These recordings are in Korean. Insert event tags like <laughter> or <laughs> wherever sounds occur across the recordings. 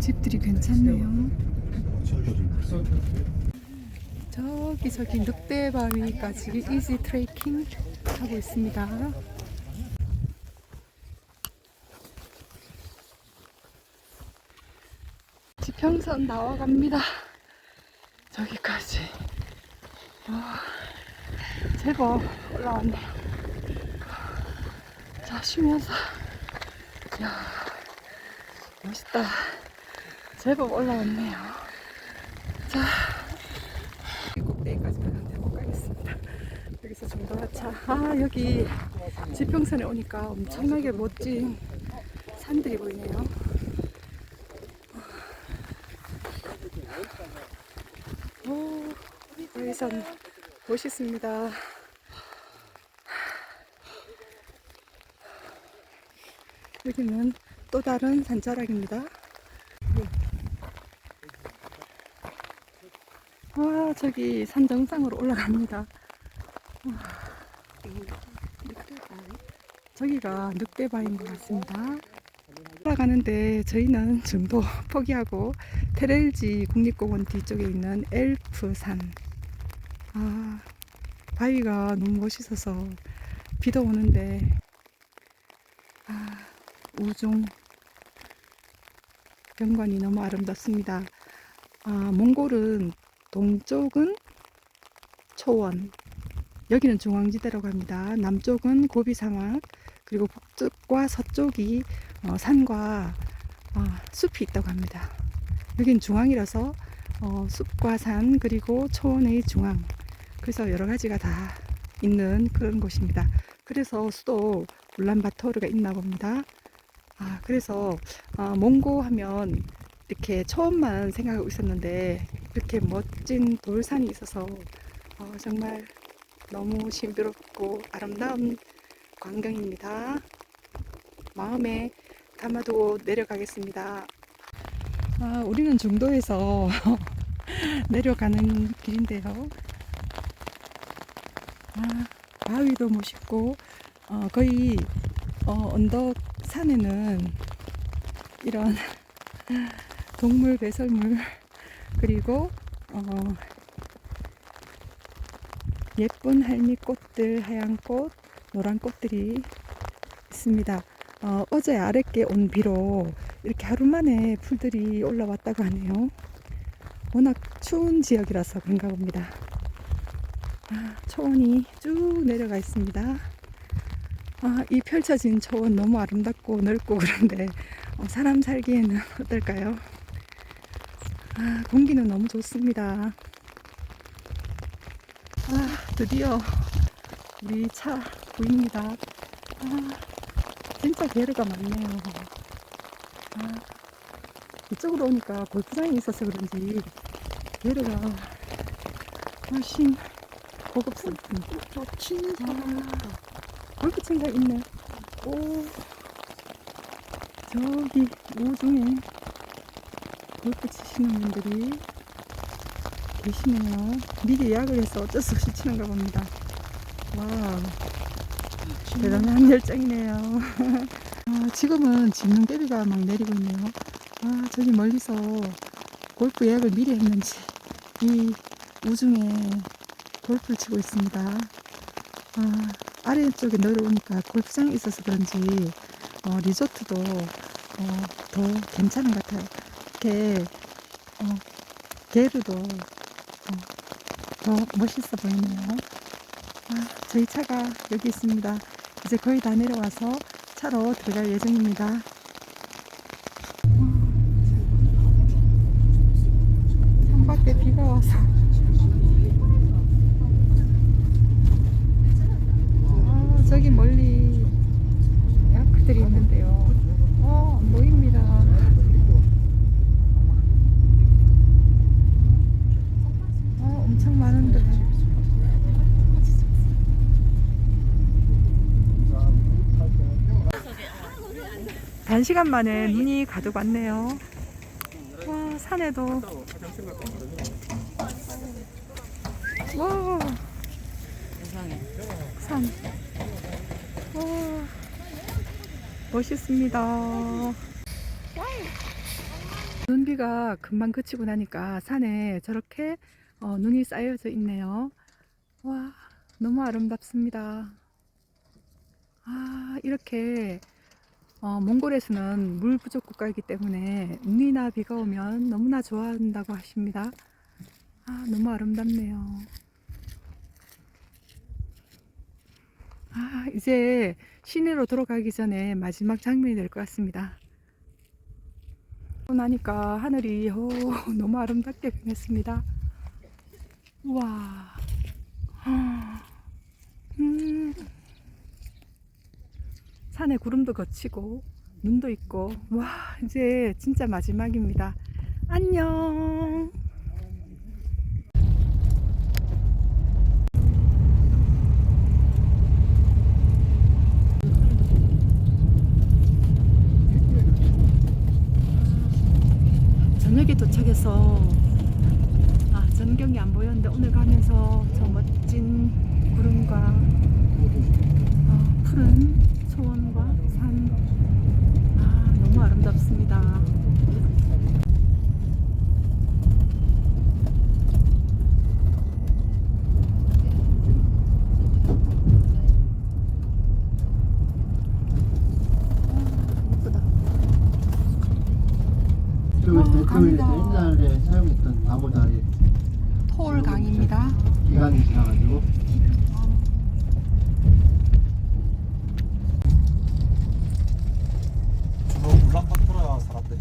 집들이 괜찮네요. 저기 저기 늑대바위까지 이지 트레이킹 하고 있습니다. 지평선 나와갑니다. 저기까지. 와, 제법 올라왔네요. 자, 쉬면서. 야 멋있다. 제법 올라왔네요. 자, 이 꼭대기까지 가는데 못 가겠습니다. 여기서 정도하차. 아, 여기 지평선에 오니까 엄청나게 멋진 산들이 보이네요. 오, 여기선 멋있습니다. 여기는 또 다른 산자락입니다. 와, 저기 산 정상으로 올라갑니다. 와. 저기가 늑대바위인 것 같습니다. 올라가는데 저희는 정도 포기하고 테렐지 국립공원 뒤쪽에 있는 엘프산. 아, 바위가 너무 멋있어서 비도 오는데 아, 우중 경관이 너무 아름답습니다. 아, 몽골은 동쪽은 초원, 여기는 중앙지대라고 합니다. 남쪽은 고비 사막, 그리고 북쪽과 서쪽이 어, 산과 어, 숲이 있다고 합니다. 여긴 중앙이라서 어, 숲과 산 그리고 초원의 중앙, 그래서 여러 가지가 다 있는 그런 곳입니다. 그래서 수도 울란바토르가 있나 봅니다. 아, 그래서 아, 몽고 하면 이렇게 처음만 생각하고 있었는데 이렇게 멋진 돌산이 있어서 어, 정말 너무 신비롭고 아름다운 광경입니다. 마음에 담아두고 내려가겠습니다. 아, 우리는 중도에서 <laughs> 내려가는 길인데요. 아, 바위도 멋있고 어, 거의 어, 언덕 산에는 이런 <laughs> 동물 배설물 그리고 어, 예쁜 할미 꽃들 하얀 꽃 노란 꽃들이 있습니다. 어, 어제 아랫게 온 비로 이렇게 하루 만에 풀들이 올라왔다고 하네요. 워낙 추운 지역이라서 그런가 봅니다. 아, 초원이 쭉 내려가 있습니다. 아, 이 펼쳐진 초원 너무 아름답고 넓고 그런데 어, 사람 살기에는 <laughs> 어떨까요? 아, 공기는 너무 좋습니다. 아, 드디어 우리 차 보입니다. 아, 진짜 게르가 많네요. 아, 이쪽으로 오니까 골프장이 있어서 그런지 게르가 훨씬 고급스럽습니다. 저 친사 아, 골프 친사 있네. 오, 저기 우중에 골프 치시는 분들이 계시네요. 미리 예약을 해서 어쩔 수 없이 치는가 봅니다. 와, 대단한 열정이네요. 아, 지금은 진눈깨비가 막 내리고 있네요. 아, 저기 멀리서 골프 예약을 미리 했는지 이 우중에 골프를 치고 있습니다. 아, 아래쪽에 내려오니까 골프장이 있어서 그런지 어, 리조트도 어, 더 괜찮은 것 같아요. 이렇게 어, 게르도 어, 더 멋있어 보이네요. 아, 저희 차가 여기 있습니다. 이제 거의 다 내려와서 차로 들어갈 예정입니다. 1시간 만에 눈이 가득 왔네요. 와, 산에도. 와. 산. 와. 멋있습니다. 눈비가 금방 그치고 나니까 산에 저렇게 어, 눈이 쌓여져 있네요. 와, 너무 아름답습니다. 아, 이렇게 어, 몽골에서는 물 부족 국가이기 때문에 눈이나 비가 오면 너무나 좋아한다고 하십니다. 아, 너무 아름답네요. 아, 이제 시내로 돌아가기 전에 마지막 장면이 될 것 같습니다. 나니까 하늘이 오, 너무 아름답게 변했습니다. 우와. 음. 산에 구름도 거치고 눈도 있고 와 이제 진짜 마지막입니다. 안녕. 저녁에 도착해서 아, 전경이 안 보였는데 오늘 가면서 저 멋진 구름과 어, 푸른 초원과 산 아, 아름답습니다. 아, 예쁘다. 저기 강이다. 대표에서 옛날에 사용했던 나무다리 토올강입니다. 기간이 지나가지고 주로 울란바토르 사람들이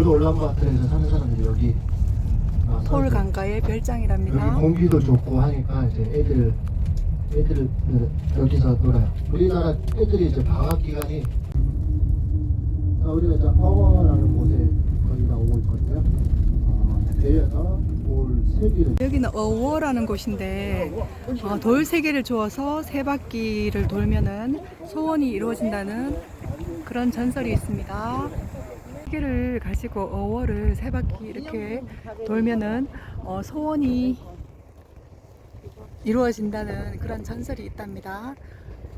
주로 울란바토르에서 사는 사람들이 여기 와서 토올강가의 여기 별장이랍니다. 공기도 좋고 하니까 이제 애들 애들 여기서 놀아요. 우리나라 애들이 이제 방학 기간이 자, 우리가 이제 어워라는 곳에 거기가 오고 있거든요. 어, 여기는 어워라는 곳인데 어, 돌 세 개를 주어서 세 바퀴를 돌면은 소원이 이루어진다는 그런 전설이 있습니다. 세 개를 가지고 어워를 세 바퀴 이렇게 돌면은 어, 소원이 이루어진다는 그런 전설이 있답니다.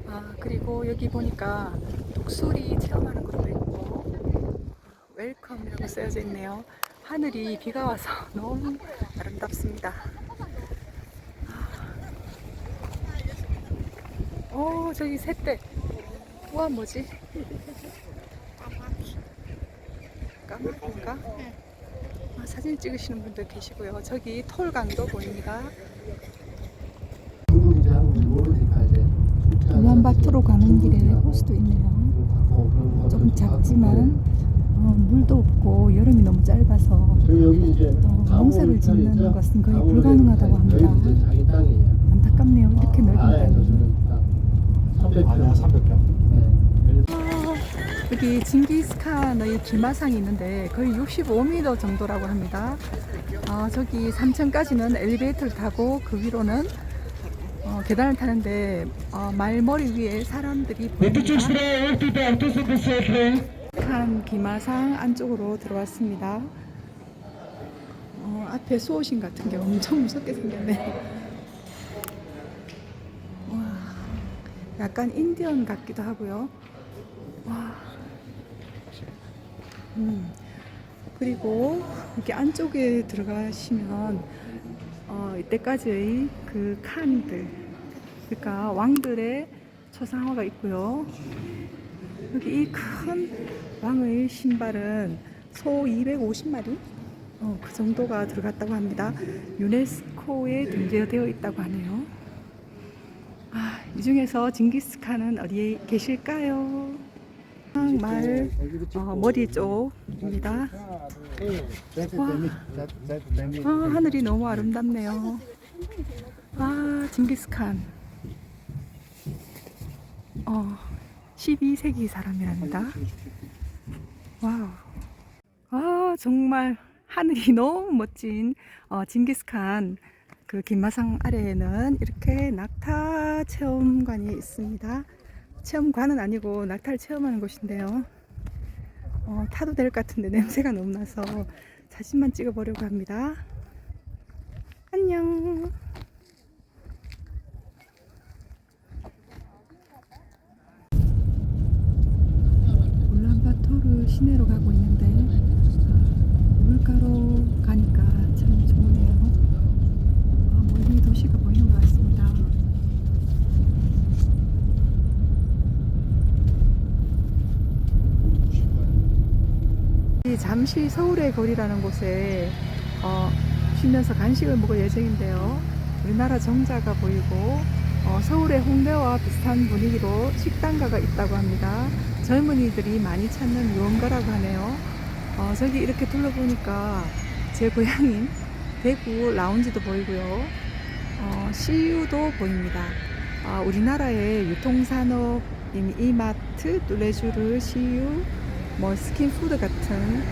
아, 그리고 여기 보니까 독수리 체험하는 것도 있고 웰컴이라고 쓰여져 있네요. 하늘이 비가 와서 <laughs> 너무 아름답습니다. 오, 저기 새떼. 우와, 뭐지? 까마귀인가? 아, 사진 찍으시는 분들 계시고요. 저기 톨강도 보입니다. 울란바토로 가는 길에 호수도 있네요. 좀 작지만 어, 물도 없고 여름이 너무 짧아서 이제 어, 농사를 짓는? 것은 거의 불가능하다고 합니다. 안타깝네요. 이렇게 넓은 땅이. 저는 땅 아니야 300평. 300평 네. 여기 징기스칸의 기마상이 있는데 거의 65m 정도라고 합니다. 아, 저기 3층까지는 엘리베이터를 타고 그 위로는 어, 계단을 타는데 어, 말머리 위에 사람들이 보입니다. 한 기마상 안쪽으로 들어왔습니다. 어, 앞에 수호신 같은 게 엄청 무섭게 생겼네. 와, 약간 인디언 같기도 하고요. 와. 음. 그리고 이렇게 안쪽에 들어가시면 어, 이때까지의 그 칸들, 그러니까 왕들의 초상화가 있고요. 여기 이 큰 왕의 신발은 소 250마리? 어, 그 정도가 들어갔다고 합니다. 유네스코에 등재되어 있다고 하네요. 아, 이 중에서 징기스칸은 어디에 계실까요? 말 어, 머리 쪽입니다. 아, 하늘이 너무 아름답네요. 아, 징기스칸. 어, 12세기 사람이랍니다. 와우. 아, 정말 하늘이 <laughs> 너무 멋진 어, 징기스칸 그 김마상 아래에는 이렇게 낙타 체험관이 있습니다. 체험관은 아니고 낙타를 체험하는 곳인데요. 어, 타도 될 것 같은데 냄새가 너무 나서 자신만 찍어보려고 합니다. 안녕. 울란바토르 시내로 가고 있는데 아, 물가로 가니까 이 잠시 서울의 거리라는 곳에 어, 쉬면서 간식을 먹을 예정인데요. 우리나라 정자가 보이고 어, 서울의 홍대와 비슷한 분위기로 식당가가 있다고 합니다. 젊은이들이 많이 찾는 무언가라고 하네요. 어, 저기 이렇게 둘러보니까 제 고향인 대구 라운지도 보이고요. 어, CU도 보입니다. 아, 우리나라의 유통산업, 이- 이마트, 뚜레쥬르, CU, 뭐 스킨푸드 같은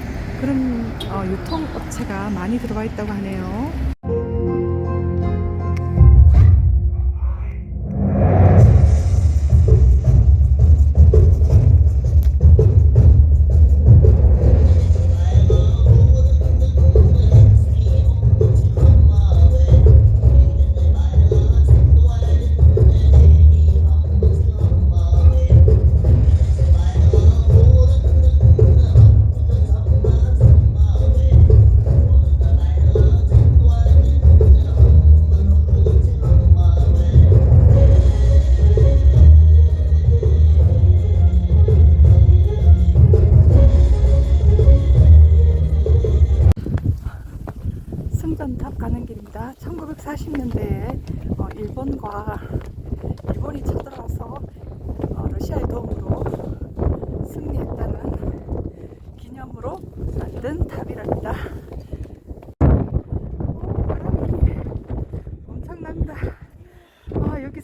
그런 어, 유통업체가 많이 들어와 있다고 하네요.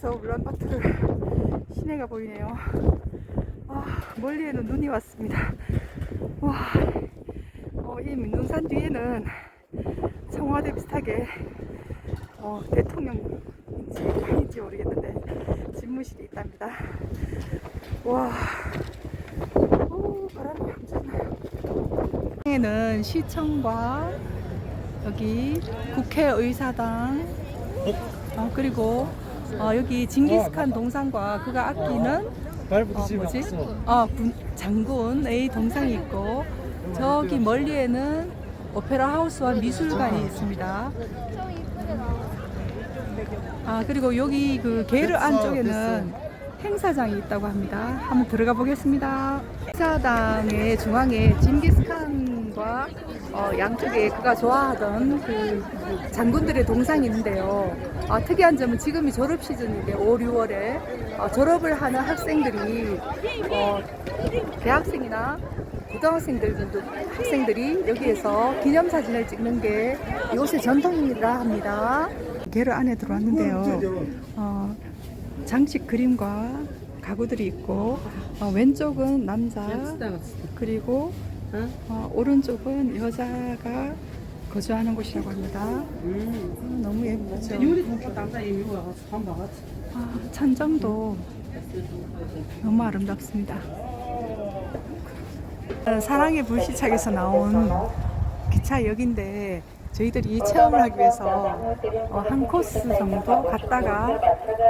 아, 여기서 울란바토르 시내가 보이네요. 아, 멀리에는 눈이 왔습니다. 와, 어, 이 민둥산 뒤에는 청와대 비슷하게 어, 대통령인지 아닌지 모르겠는데 집무실이 있답니다. 와, 오, 바람이 엄청나요. 에는 시청과 여기 국회의사당 어, 그리고 어, 여기 징기스칸 동상과 그가 아끼는 어, 집에 뭐지? 어, 군- 장군의 동상이 있고 저기 멀리에는 오페라 하우스와 미술관이 있습니다. 아 그리고 여기 그 게르 안쪽에는 행사장이 있다고 합니다. 한번 들어가 보겠습니다. 행사당의 중앙에 징기스칸과 어, 양쪽에 그가 좋아하던 그 장군들의 동상이 있는데요. 아, 특이한 점은 지금이 졸업 시즌인데 5, 6월에 어, 졸업을 하는 학생들이 어, 대학생이나 고등학생들도 학생들이 여기에서 기념사진을 찍는 게 이곳의 전통이라 합니다. 게르 안에 들어왔는데요. 어, 장식 그림과 가구들이 있고 어, 왼쪽은 남자 그리고 어, 오른쪽은 여자가 거주하는 곳이라고 합니다. 어, 너무 예쁘죠. 아, 천정도 너무 아름답습니다. 어, 사랑의 불시착에서 나온 기차역인데 저희들이 이 체험을 하기 위해서 어, 한 코스 정도 갔다가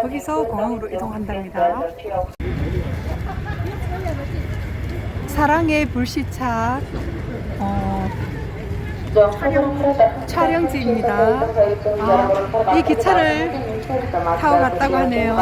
거기서 공항으로 이동한답니다. 사랑의 불시착 어, 촬영지입니다. 아, 이 기차를 타고 갔다고 하네요.